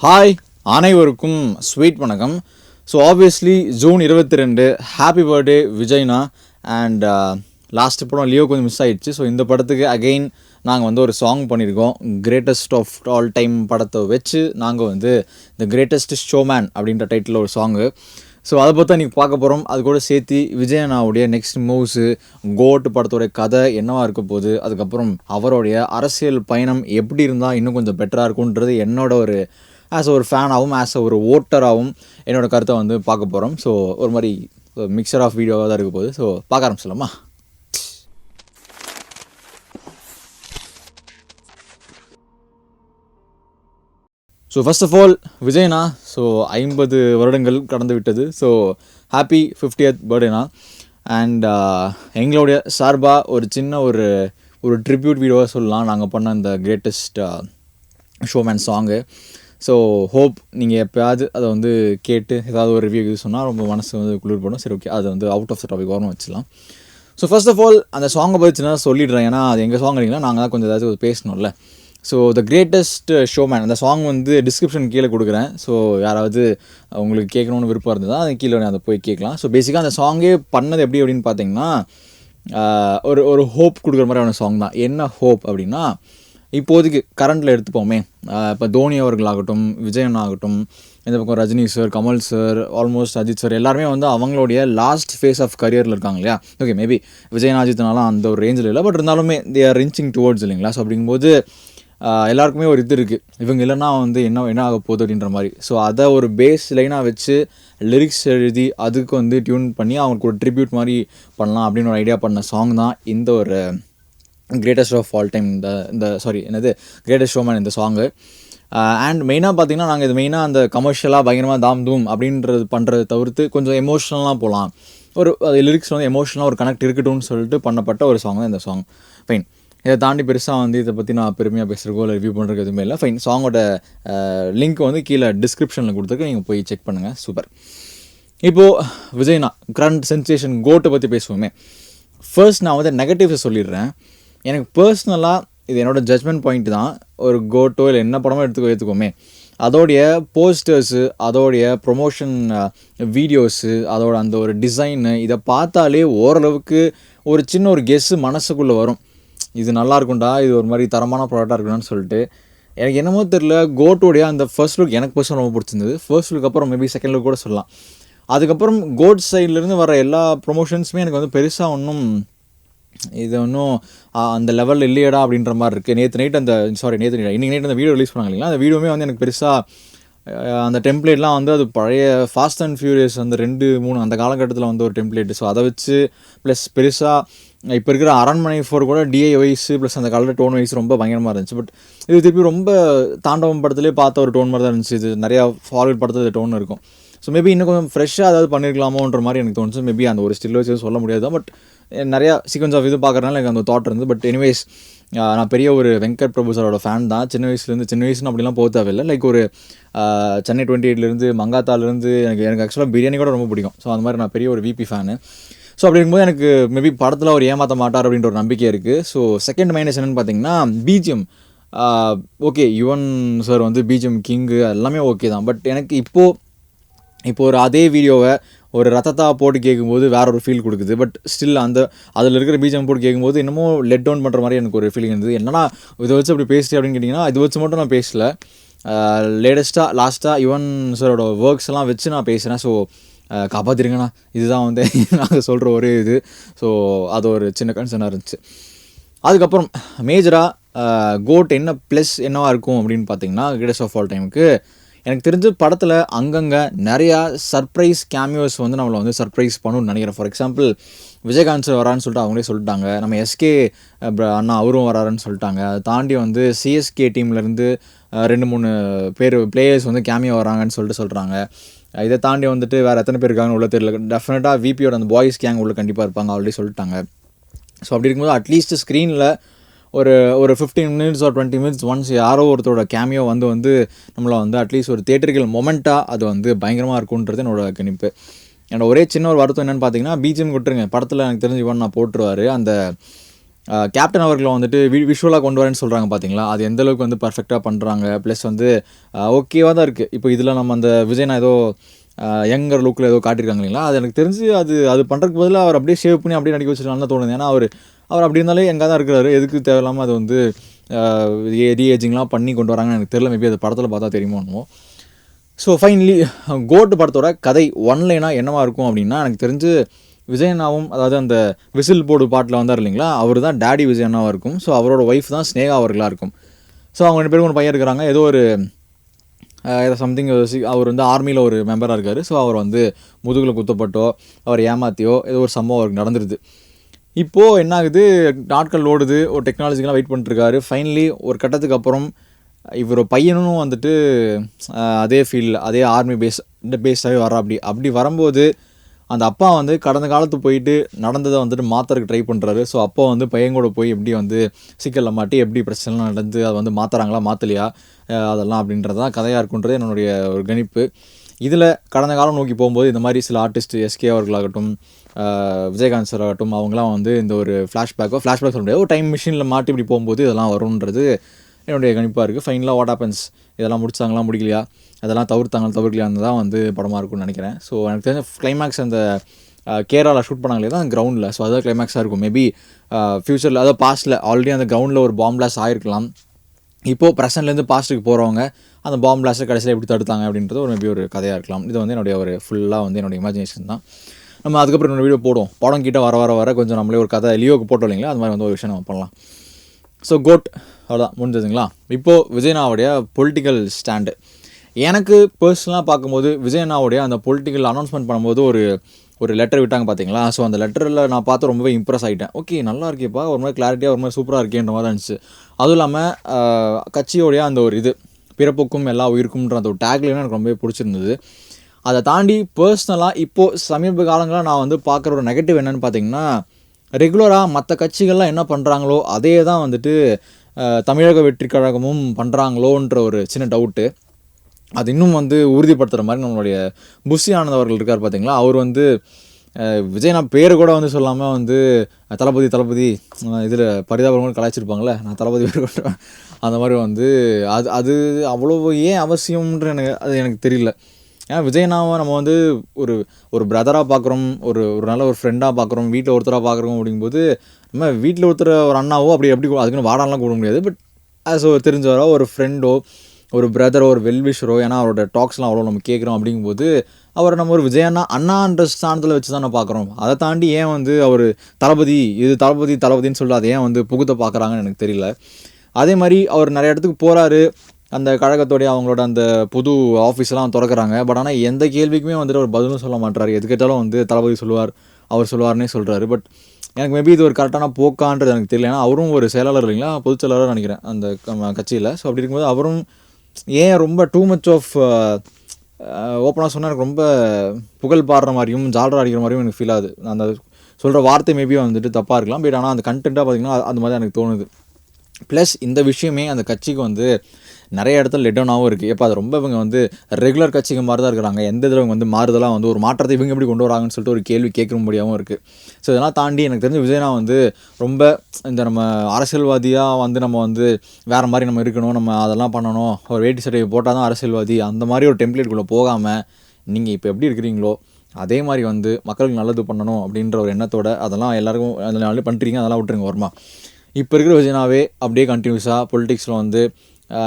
Hi அனைவருக்கும் sweet வணக்கம். So obviously June இருபத்தி ரெண்டு ஹாப்பி பர்த்டே விஜய்னா அண்ட் லாஸ்ட் படம் லியோ கொஞ்சம் மிஸ் ஆகிடுச்சு ஸோ இந்த படத்துக்கு அகெயின் நாங்கள் வந்து ஒரு சாங் பண்ணியிருக்கோம் கிரேட்டஸ்ட் ஆஃப் ஆல் டைம் படத்தை வச்சு நாங்கள் வந்து இந்த கிரேட்டஸ்ட் ஷோமேன் அப்படின்ற டைட்டில் ஒரு சாங்கு ஸோ அதை பற்றி நீங்கள் பார்க்க போகிறோம் அது கூட சேர்த்து விஜயனாவுடைய நெக்ஸ்ட் மூவ்ஸு கோட் படத்தோடைய கதை என்னவாக இருக்க போகுது அதுக்கப்புறம் அவருடைய அரசியல் பயணம் எப்படி இருந்தால் இன்னும் கொஞ்சம் பெட்டராக இருக்குன்றது என்னோட ஒரு ஆஸ் ஒரு ஃபேனாகவும் ஆஸ் ஒரு ஓட்டராகவும் என்னோட கருத்தை வந்து பார்க்க போகிறோம் ஸோ ஒரு மாதிரி மிக்சர் ஆஃப் வீடியோவாக தான் இருக்க போகுது. ஸோ பார்க்க ஆரம்பிச்சிடலாமா? ஸோ ஃபஸ்ட் ஆஃப் ஆல் விஜய்னா ஸோ ஐம்பது வருடங்கள் கடந்து விட்டது. ஸோ ஹாப்பி ஃபிஃப்டியத் பர்த்டேனா அண்ட் எங்களுடைய சார்பாக ஒரு சின்ன ஒரு ஒரு ட்ரிபியூட் வீடியோவாக சொல்லலாம். நாங்கள் பண்ண அந்த greatest showman song so hope நீங்கள் எப்போயாவது அதை வந்து கேட்டு ஏதாவது ஒரு ரிவ்யூ சொன்னால் ரொம்ப மனசு வந்து குளிர்படும். சரி ஓகே அதை வந்து அவுட் ஆஃப் த டாபிக் வரணும் வச்சுலாம் ஸோ ஃபர்ஸ்ட் ஆஃப் ஆல் அந்த சாங்கை பற்றி நான் சொல்லிடுறேன். ஏன்னா அது எங்கள் சாங் இல்லைங்களா? நாங்கள் தான் கொஞ்சம் ஏதாவது பேசணும்ல. ஸோ த கிரேட்டஸ்ட் ஷோமேன் அந்த சாங் வந்து டிஸ்கிரிப்ஷன் கீழே கொடுக்குறேன். ஸோ யாராவது உங்களுக்கு கேட்கணும்னு விருப்பம் இருந்ததா அது கீழே அதை போய் கேட்கலாம். ஸோ பேசிக்காக அந்த சாங்கே பண்ணது எப்படி அப்படின்னு பார்த்தீங்கன்னா ஒரு ஒரு ஹோப் கொடுக்குற மாதிரியான சாங் தான். என்ன ஹோப் அப்படின்னா இப்போதைக்கு கரண்டில் எடுத்துப்போமே. இப்போ தோனி அவர்களாகட்டும் விஜயன் ஆகட்டும் இந்த பக்கம் Rajini sir Kamal sir almost Ajith sir எல்லாருமே வந்து அவங்களுடைய லாஸ்ட் ஃபேஸ் ஆஃப் கரியரில் இருக்காங்க இல்லையா? ஓகே மேபி விஜயன் அஜித்னாலாம் அந்த ஒரு ரேஞ்சில் இல்லை பட் இருந்தாலுமே தே ஆர் ரிஞ்சிங் டுவோர்ட்ஸ் இல்லைங்களா? ஸோ அப்படிங்கும்போது எல்லாருக்குமே ஒரு இது இருக்குது இவங்க இல்லைன்னா வந்து என்ன என்ன ஆக போகுது அப்படின்ற மாதிரி. ஸோ அதை ஒரு பேஸ் லைனாக வச்சு லிரிக்ஸ் எழுதி அதுக்கு வந்து டியூன் பண்ணி அவங்களுக்கு ஒரு ட்ரிபியூட் மாதிரி பண்ணலாம் அப்படின்னு ஒரு ஐடியா பண்ண சாங் தான் இந்த ஒரு கிரேட்டஸ்ட் ஆஃப் ஆல் டைம் இந்த இந்த சாரி என்னது? கிரேட்டஸ்ட் ஷோமேன் இந்த சாங்கு அண்ட் uh, மெயினாக பார்த்தீங்கன்னா நாங்கள் இது மெயினாக அந்த கமர்ஷியலாக பயங்கரமாக தாம் தூம் அப்படின்றது பண்ணுறதை தவிர்த்து கொஞ்சம் எமோஷ்னலாக போகலாம் ஒரு அது லிரிக்ஸ் வந்து எமோஷனலாக ஒரு கனெக்ட் இருக்கட்டும்னு சொல்லிட்டு பண்ணப்பட்ட ஒரு சாங் தான் இந்த சாங் ஃபைன் இதை தாண்டி பெருசாக வந்து இதை பற்றி நான் பெருமையாக பேசுகிறக்கோ இல்லை ரிவ்யூ பண்ணுறதுக்கு எதுவுமே இல்லை. ஃபைன் சாங்கோட லிங்க் வந்து கீழே டிஸ்கிரிப்ஷனில் கொடுத்துருக்கு நீங்கள் போய் செக் பண்ணுங்கள் சூப்பர் இப்போது விஜய்னா கரண்ட் சென்சேஷன் கோட்டை பற்றி பேசுவோமே. ஃபர்ஸ்ட் நான் வந்து நெகட்டிவ்ஸை சொல்லிடுறேன். எனக்கு பர்சனலாக இது என்னோடய ஜட்மெண்ட் பாயிண்ட் தான். ஒரு கோட்டோ இல்லை என்ன படமோ எடுத்துக்கோ எடுத்துக்கோமே. அதோடைய போஸ்டர்ஸு அதோடைய ப்ரொமோஷன் வீடியோஸு அதோட அந்த ஒரு டிசைனு இதை பார்த்தாலே ஓரளவுக்கு ஒரு சின்ன ஒரு கெஸ்ஸு மனசுக்குள்ளே வரும். இது நல்லா இருக்கும்டா இது ஒரு மாதிரி தரமான ப்ராடக்டாக இருக்கணும்னு சொல்லிட்டு. எனக்கு என்னமோ தெரில கோட்டோடைய அந்த ஃபர்ஸ்ட் லுக் எனக்கு பர்சன் ரொம்ப பிடிச்சிருந்தது. ஃபர்ஸ்ட் லுக் அப்புறம் மேபி செகண்ட் லுக் கூட சொல்லலாம். அதுக்கப்புறம் கோட் சைட்லேருந்து வர எல்லா ப்ரொமோஷன்ஸுமே எனக்கு வந்து பெருசாக ஒன்றும் இது ஒன்றும் அந்த லெவலில் இல்லையடா அப்படின்ற மாதிரி இருக்குது நேற்று நைட் அந்த சாரி நேற்று நைட் இன்றைக்கி நைட் அந்த வீடியோ ரிலீஸ் பண்ணாங்க இல்லைங்களா? அந்த வீடியோமே வந்து எனக்கு பெருசாக அந்த டெம்ப்ளேட்லாம் வந்து அது பழைய ஃபாஸ்ட் அண்ட் ஃபியூரியஸ் அந்த ரெண்டு மூணு அந்த காலகட்டத்தில் வந்து ஒரு டெம்ப்ளேட் ஸோ அதை வச்சு ப்ளஸ் பெருசாக இப்போ இருக்கிற அரண்மனை ஃபோர் கூட டிஐ வைஸ் ப்ளஸ் அந்த கலர் டோன் வைஸ் ரொம்ப பயங்கரமாக இருந்துச்சு. பட் இது திருப்பி ரொம்ப தாண்டவம் படத்துலேயே பார்த்த ஒரு டோன் மாதிரி தான் இருந்துச்சு. இது நிறையா ஃபார்வர்ட் படத்தில் டோன் இருக்கும். ஸோ மேபி இன்னும் கொஞ்சம் ஃப்ரெஷ்ஷாக அதாவது பண்ணியிருக்கலாமோன்ற மாதிரி எனக்கு தோணுச்சு. மேபி அந்த ஒரு ஸ்டில் வச்சு சொல்ல முடியாது. பட் நிறையா சீக்வன்ஸ் ஆஃப் இது பார்க்குறதுனால எனக்கு அந்த தாட் இருந்து பட் எனிவேஸ் நான் பெரிய ஒரு வெங்கட் பிரபு சாரோட ஃபேன் தான். சின்ன வயசுலேருந்து சின்ன வயசுன்னு அப்படிலாம் போக தேவையில்லை. லைக் ஒரு ah, சென்னை டுவெண்ட்டி எயிட்லேருந்து மங்காத்தாலேருந்து எனக்கு எனக்கு ஆக்சுவலாக பிரியாணி கூட ரொம்ப பிடிக்கும். ஸோ அந்த மாதிரி நான் பெரிய ஒரு விபி ஃபேனு ஸோ அப்படி இருக்கும்போது எனக்கு மேபி படத்தில் அவர் ஏமாற்ற மாட்டார் அப்படின்ற ஒரு நம்பிக்கை இருக்குது ஸோ செகண்ட் மைனஸ் என்னென்னு பார்த்தீங்கன்னா பிஜிஎம் ஓகே யுவன் சார் வந்து பிஜிஎம் கிங்கு எல்லாமே ஓகே தான். பட் எனக்கு இப்போது இப்போ ஒரு அதே வீடியோவை ஒரு ரத்தத்தா போட்டு கேட்கும்போது வேற ஒரு ஃபீல் கொடுக்குது. பட் ஸ்டில் அந்த அதில் இருக்கிற பீஜம் போட்டு கேட்கும்போது இன்னமும் லெட் டவுன் பண்ணுற மாதிரி எனக்கு ஒரு ஃபீலிங் இருந்தது. என்னன்னா இதை வச்சு அப்படி பேசிட்டு அப்படின்னு கேட்டிங்கன்னா இது வச்சு மட்டும் நான் பேசல. லேட்டஸ்ட்டாக லாஸ்ட்டாக யுவன் சாரோட ஒர்க்ஸ் எல்லாம் வச்சு நான் பேசுகிறேன் ஸோ காப்பாற்றிருங்கண்ணா இதுதான் வந்து நாங்கள் சொல்கிற ஒரே இது. ஸோ அது ஒரு சின்ன கன்சர்னாக இருந்துச்சு. அதுக்கப்புறம் மேஜராக கோட் என்ன ப்ளஸ் என்னவா இருக்கும் அப்படின்னு பார்த்தீங்கன்னா கிரேட்டஸ்ட் ஆஃப் ஆல் டைமுக்கு எனக்கு தெரிஞ்ச படத்தில் அங்கங்கே நிறையா சர்ப்ரைஸ் கேமியோஸ் வந்து நம்மளை வந்து சர்ப்ரைஸ் பண்ணணும்னு நினைக்கிறேன். ஃபார் எக்ஸாம்பிள் விஜயகாந்த் சார் வரான்னு சொல்லிட்டு அவங்களே சொல்லிட்டாங்க. நம்ம எஸ்கே அண்ணா அவரும் வராருன்னு சொல்லிட்டாங்க. அதை தாண்டி வந்து சிஎஸ்கே டீம்லேருந்து ரெண்டு மூணு பேர் பிளேயர்ஸ் வந்து கேமியோ வராங்கன்னு சொல்லிட்டு சொல்கிறாங்க இதை தாண்டி வந்துட்டு வேறு எத்தனை பேர் இருக்காங்கன்னு உள்ள தெரியல. டெஃபினட்டாக விபியோட அந்த பாய்ஸ் கேங் உள்ள கண்டிப்பாக இருப்பாங்க. ஆல்ரெடி சொல்லிட்டாங்க. ஸோ அப்படி இருக்கும்போது அட்லீஸ்ட் ஸ்க்ரீனில் ஒரு ஒரு ஃபிஃப்டீன் மினிட்ஸ் ஒரு டுவெண்ட்டி மினிட்ஸ் ஒன்ஸ் யாரோ ஒருத்தரோட கேமியோ வந்து வந்து நம்மளை வந்து அட்லீஸ்ட் ஒரு தேட்டர்கள் மொமெண்ட்டாக அது வந்து பயங்கரமாக இருக்குன்றது என்னோட கணிப்பு. என்னோட ஒரே சின்ன ஒரு வருத்தம் என்னென்னு பார்த்தீங்கன்னா பிஜிஎம் கொடுத்துருங்க. படத்தில் எனக்கு தெரிஞ்சு இவன் நான் போட்டுருவார். அந்த கேப்டன் அவர்களை வந்துட்டு வி விஷுவலாக கொண்டு வரேன்னு சொல்கிறாங்க பார்த்தீங்களா அது எந்த அளவுக்கு வந்து பர்ஃபெக்டாக பண்ணுறாங்க ப்ளஸ் வந்து ஓகேவாக தான் இருக்குது இப்போ இதில் நம்ம அந்த விஜய்னா ஏதோ யங்கர் லுக்கில் ஏதோ காட்டியிருக்காங்க இல்லைங்களா? அது எனக்கு தெரிஞ்சு அது அது பண்ணுறதுக்கு பதிலாக அவர் அப்படியே ஷேவ் பண்ணி அப்படியே நடிக்க வச்சிருக்காங்கன்னு தான் தோணுது. ஏன்னா அவர் அவர் அப்படி இருந்தாலே எங்கே தான் இருக்கிறாரு. எதுக்கு தேவையில்லாமல் அது வந்து ரீ ஏஜிங்லாம் பண்ணி கொண்டு வராங்கன்னு எனக்கு தெரியல. மேபி அது படத்தில் பார்த்தா தெரியுமோ ஸோ ஃபைனலி கோட்டு படத்தோட கதை ஒன்லைனாக என்னவா இருக்கும் அப்படின்னா எனக்கு தெரிஞ்சு விஜயண்ணாவும் அதாவது அந்த விசில் போர்டு பாட்டில் வந்தார் இல்லைங்களா? அவர் தான் டேடி விஜயண்ணாவாக இருக்கும். ஸோ அவரோட ஒய்ஃப் தான் ஸ்னேகா அவர்களாக இருக்கும். ஸோ அவங்க ரெண்டு பேரும் ஒரு பையன் இருக்கிறாங்க. ஏதோ ஒரு ஏதோ சம்திங் அவர் வந்து ஆர்மியில் ஒரு மெம்பராக இருக்கார். ஸோ அவர் வந்து முதுகில் குத்தப்பட்டோ அவர் ஏமாத்தியோ ஏதோ ஒரு சம்பவம் அவருக்கு நடந்துருது. இப்போது என்ன ஆகுது நாட்கள் ஓடுது ஒரு டெக்னாலஜிக்கெலாம் வெயிட் பண்ணிட்டுருக்காரு. ஃபைனலி ஒரு கட்டத்துக்கு அப்புறம் இவர் பையனும் வந்துட்டு அதே ஃபீல்டில் அதே ஆர்மி பேஸ் இந்த பேஸாகவே வர அப்படி அப்படி வரும்போது அந்த அப்பா வந்து கடந்த காலத்து போயிட்டு நடந்ததை வந்துட்டு மாற்றுறதுக்கு ட்ரை பண்ணுறாரு ஸோ அப்பா வந்து பையன் கூட போய் எப்படி வந்து சிக்கலில் மாட்டி எப்படி பிரச்சனைலாம் நடந்து அதை வந்து மாற்றுறாங்களா மாற்றலையா அதெல்லாம் அப்படின்றது தான் கதையாக இருக்குன்றது என்னுடைய ஒரு கணிப்பு. இதில் கடந்த காலம் நோக்கி போகும்போது இந்த மாதிரி சில ஆர்டிஸ்ட் எஸ்கே அவர்களாகட்டும் விஜயகாந்த் சார் ஆகட்டும் அவங்களாம் வந்து இந்த ஒரு ஃப்ளாஷ்பேக்கோ ஃப்ளாஷ்பேக் சொல்ல முடியாது. ஒரு டைம் மிஷினில் மாட்டி இப்படி போகும்போது இதெல்லாம் வரும்ன்றது என்னுடைய கணிப்பாக இருக்குது ஃபைனலாக வாட் ஆப்பன்ஸ் இதெல்லாம் முடிச்சாங்களா முடிக்கலையா? அதெல்லாம் தவிர்த்தாங்களா தவிர்க்கலையான்னு தான் வந்து படமாக இருக்கும்னு நினைக்கிறேன். ஸோ எனக்கு தெரிஞ்ச கிளைமேக்ஸ் அந்த கேரளாவில் ஷூட் பண்ணாங்களே தான் கிரவுண்டில் ஸோ அதான் கிளைமேக்ஸாக இருக்கும். மேபி ஃப்யூச்சரில் அதாவது பாஸ்ட்டில் ஆல்ரெடி அந்த கிரவுண்டில் ஒரு பாம்பிளாஸ் ஆகிருக்கலாம் இப்போது ப்ரெசன்ட்லேருந்து பாஸ்ட்டுக்கு போகிறவங்க அந்த பாம் பிளாஸ்ட்டை கடைசியில் எப்படி தடுத்தாங்க அப்படின்றது ஒரு மேபி ஒரு கதையாக இருக்கலாம். இது வந்து என்னுடைய ஒரு ஃபுல்லாக வந்து என்னுடைய இமேஜினேஷன் தான். நம்ம அதுக்கப்புறம் இன்னொரு வீடியோ போடுவோம். படம் கிட்ட வர வர வர கொஞ்சம் நம்மளே ஒரு கதை லியோக்கு போட்டோம் இல்லைங்களா? அது மாதிரி வந்து ஒரு விஷயம் நம்ம பண்ணலாம். ஸோ கோட் அவ்வளோதான் முடிஞ்சதுங்களா? இப்போது விஜயனாவுடைய பொலிட்டிக்கல் ஸ்டாண்டு எனக்கு பர்சனலாக பார்க்கும்போது விஜயனாவுடைய அந்த பொலிட்டிக்கல் அனௌன்ஸ்மெண்ட் பண்ணும்போது ஒரு ஒரு லெட்டர் விட்டாங்க பார்த்தீங்களா ஸோ அந்த லெட்டரில் நான் பார்த்து ரொம்பவே இம்ப்ரெஸ் ஆகிட்டேன் ஓகே நல்லா இருக்கேப்பா ஒரு மாதிரி கிளாரிட்டியாக ஒரு மாதிரி சூப்பராக இருக்கேன்ற மாதிரி இருந்துச்சு. அதுவும் இல்லாமல் கட்சியோடைய அந்த ஒரு இது பிறப்புக்கும் எல்லா உயிருக்கும்ன்ற அந்த ஒரு டேக்லையும் எனக்கு ரொம்பவே பிடிச்சிருந்தது. அதை தாண்டி பர்சனலாக இப்போது சமீப காலங்களாக நான் வந்து பார்க்குற ஒரு நெகட்டிவ் என்னென்னு பார்த்தீங்கன்னா ரெகுலராக மற்ற கட்சிகள்லாம் என்ன பண்ணுறாங்களோ அதே தான் வந்துட்டு தமிழக வெற்றி கழகமும் பண்ணுறாங்களோன்ற ஒரு சின்ன டவுட்டு அது இன்னும் வந்து உறுதிப்படுத்துகிற மாதிரி நம்மளுடைய புஷி ஆனந்த் அவர்கள் இருக்கார் பார்த்தீங்களா அவர் வந்து விஜய்னா விஜய் நான் பேர் கூட வந்து சொல்லாமல் வந்து தளபதி தளபதி இதில் பரிதாபம் கூட கலாய்ச்சிருப்பாங்களே நான் தளபதி பேர் கொண்டுறேன் அந்த மாதிரி வந்து அது அது அவ்வளோ ஏன் அவசியம்ன்ற எனக்கு அது எனக்கு தெரியல. ஏன்னா விஜய்னாவை நம்ம வந்து ஒரு ஒரு பிரதராக பார்க்குறோம் ஒரு ஒரு நல்ல ஒரு ஃப்ரெண்டாக பார்க்குறோம் வீட்டில் ஒருத்தராக பார்க்குறோம் அப்படிங்கும்போது நம்ம வீட்டில் ஒருத்தர் ஒரு அண்ணாவோ அப்படி எப்படி அதுக்குன்னு வாடாலாம் கூட முடியாது. பட் ஆஸ் ஒரு தெரிஞ்சவரோ ஒரு ஃப்ரெண்டோ ஒரு பிரதரோ ஒரு வெல்விஷரோ ஏன்னா அவரோட டாக்ஸ்லாம் அவ்வளோ நம்ம கேட்குறோம் அப்படிங்கும்போது அவரை நம்ம ஒரு விஜயண்ணா அண்ணான்ற ஸ்தானத்தில் வச்சு தான் பார்க்குறோம். அதை தாண்டி ஏன் வந்து அவர் தளபதி இது தளபதி தளபதின்னு சொல்லி அதை ஏன் வந்து புகுத்த பார்க்குறாங்கன்னு எனக்கு தெரியல. அதே மாதிரி அவர் நிறைய இடத்துக்கு போகிறாரு அந்த கழகத்தோடைய அவங்களோட அந்த புது ஆஃபீஸ்லாம் திறக்கிறாங்க. பட் ஆனால் எந்த கேள்விக்குமே வந்துட்டு அவர் பதிலும் சொல்ல மாட்டார் எது கேட்டாலும் வந்து தளபதி சொல்லுவார் அவர் சொல்லுவார்னே சொல்கிறாரு பட் எனக்கு மேபி இது ஒரு கரெக்டான போக்கான்றது எனக்கு தெரியல. ஏன்னா அவரும் ஒரு செயலாளர் இல்லைங்களா? பொதுச் செயலாளர் நினைக்கிறேன் அந்த கட்சியில். ஸோ அப்படி இருக்கும்போது அவரும் ஏன் ரொம்ப டூ மச் ஆஃப் ஓப்பனாக சொன்னால் எனக்கு ரொம்ப புகழ் பாடுற மாதிரியும் ஜாலராக அடிக்கிற மாதிரியும் எனக்கு ஃபீல் ஆகுது. அந்த சொல்கிற வார்த்தை மேபி வந்துட்டு தப்பாக இருக்கலாம். பட் ஆனால் அந்த கண்டென்ட்டாக பார்த்தீங்கன்னா அந்த மாதிரி எனக்கு தோணுது. ப்ளஸ் இந்த விஷயமே அந்த கட்சிக்கு வந்து நிறைய இடத்துல லெட்டோனாகவும் இருக்குது இப்போ அது ரொம்ப இவங்க வந்து ரெகுலர் கட்சிக்கு மாதிரி தான் இருக்கிறாங்க. எந்த இதில் இவங்க வந்து மாறுதலாக வந்து ஒரு மாற்றத்தை இவங்க எப்படி கொண்டு வராங்கன்னு சொல்லிட்டு ஒரு கேள்வி கேட்கும்படியாகவும் இருக்குது ஸோ இதெல்லாம் தாண்டி எனக்கு தெரிஞ்ச விஜயனா வந்து ரொம்ப இந்த நம்ம அரசியல்வாதியாக வந்து நம்ம வந்து வேறு மாதிரி நம்ம இருக்கணும் நம்ம அதெல்லாம் பண்ணணும். ஒரு வேட்டி சட்டையை போட்டால் தான் அரசியல்வாதி. அந்த மாதிரி ஒரு டெம்ப்ளேட்குள்ளே போகாமல் நீங்கள் இப்போ எப்படி இருக்கிறீங்களோ அதே மாதிரி வந்து மக்களுக்கு நல்லது பண்ணணும் அப்படின்ற ஒரு எண்ணத்தோட அதெல்லாம் எல்லாருக்கும் அதனால பண்ணுறீங்க அதெல்லாம் விட்டுருங்க வருமா இப்போ இருக்கிற விஜயனாவே அப்படியே கண்டினியூஸாக பொலிட்டிக்ஸில் வந்து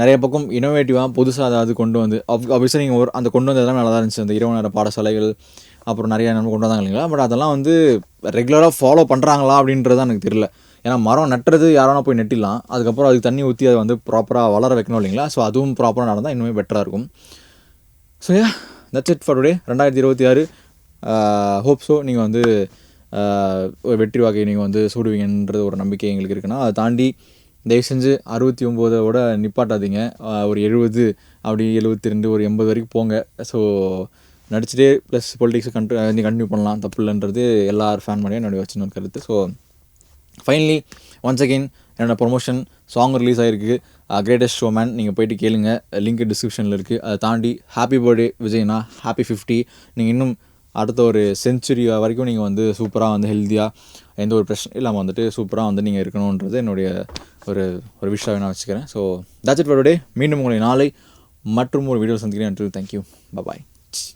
நிறைய பக்கம் இனோவேட்டிவாக புதுசாக அதாவது கொண்டு வந்து ஆப்வியஸாக நீங்கள் ஒரு அந்த கொண்டு வந்ததெல்லாம் நல்லா தான் இருந்துச்சு. அந்த இரவு நேர பாடசாலைகள் அப்புறம் நிறைய நம்ம கொண்டு வந்தாங்க இல்லைங்களா? பட் அதெல்லாம் வந்து ரெகுலராக ஃபாலோ பண்ணுறாங்களா அப்படின்றது எனக்கு தெரியல. ஏன்னா மரம் நட்டுறது யாரானா போய் நெட்டிடலாம். அதுக்கப்புறம் அதுக்கு தண்ணி ஊற்றி அதை வந்து ப்ராப்பராக வளர வைக்கணும் இல்லைங்களா? ஸோ அதுவும் ப்ராப்பராக நடந்தால் இன்னுமே பெட்டராக இருக்கும். So yeah that's it for today ரெண்டாயிரத்தி இருபத்தி ஆறு ஹோப் ஸோ நீங்கள் வந்து ஒரு வெற்றி வாக்கை நீங்கள் வந்து சூடுவீங்கன்றது ஒரு நம்பிக்கை எங்களுக்கு இருக்குன்னா அதை தாண்டி தயவு செஞ்சு அறுபத்தி ஒம்போதோட நிப்பாட்டாதீங்க. ஒரு எழுபது அப்படி எழுபத்தி ரெண்டு ஒரு எண்பது வரைக்கும் போங்க. ஸோ நடிச்சுட்டே ப்ளஸ் பொலிட்டிக்ஸை கண்டி நீ கண்டினியூ பண்ணலாம். தப்பு இல்லைன்றது எல்லார் ஃபேன் மணியும் என்னுடைய சின்ன கருத்து. ஸோ ஃபைனலி ஒன்ஸ் அகெயின் என்னோடய ப்ரொமோஷன் சாங் ரிலீஸ் ஆகிருக்கு கிரேட்டஸ்ட் ஷோமேன் நீங்கள் போயிட்டு கேளுங்க. லிங்க் டிஸ்கிரிப்ஷனில் இருக்குது அதை தாண்டி ஹாப்பி பர்த்டே விஜய்னா ஹாப்பி ஃபிஃப்டி நீங்கள் இன்னும் அடுத்த ஒரு செஞ்சுரி வரைக்கும் நீங்கள் வந்து சூப்பராக வந்து ஹெல்த்தியாக எந்த ஒரு பிரச்சனை இல்லாமல் வந்துட்டு சூப்பராக வந்து நீங்கள் இருக்கணுன்றது என்னுடைய ஒரு ஒரு விஷயம் நான் வச்சுக்கிறேன். ஸோ தட்ஸ் இட் டே மீண்டும் உங்களை நாளை மற்றும் ஒரு வீடியோ சந்திக்கிறேன் தேங்க்யூ பாய்